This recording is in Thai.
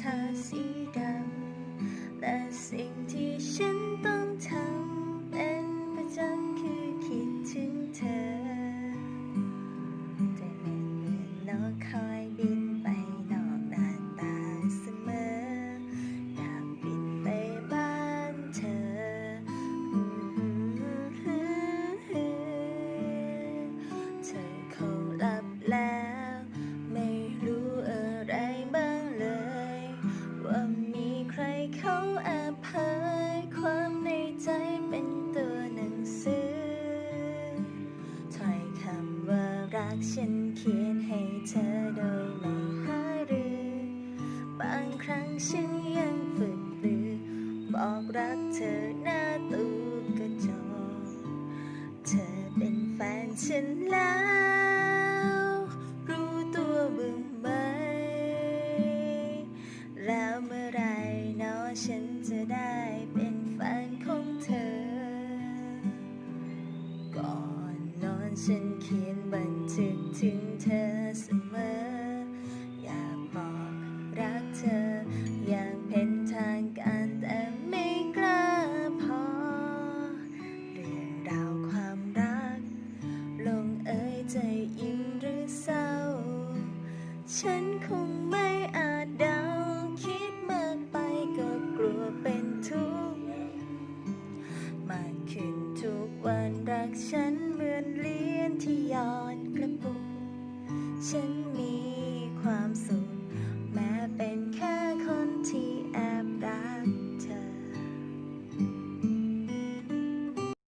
Tuxedo, let's see. เขาอาภายความในใจเป็นตัวหนังสือถ้อยคำว่ารักฉันเขียนให้เธอโดยไม่หารือ บางครั้งฉันยังฝึกปือ บอกรักเธอหน้าตู้กระจกเธอเป็นแฟนฉันแล้ว ฉันจะได้เป็นแฟนของเธอ ก่อนนอนฉันเขียนบันทึกถึงเธอเสมอ อยากบอกรักเธอ อย่างเป็นทางการแต่ไม่กล้าพอ เรื่องราวความรัก ลงเอยใจยิ้มหรือเศร้า ฉันคงไม่ รักฉันเหมือนเลี้ยนที่ยอดกระปุกฉันมี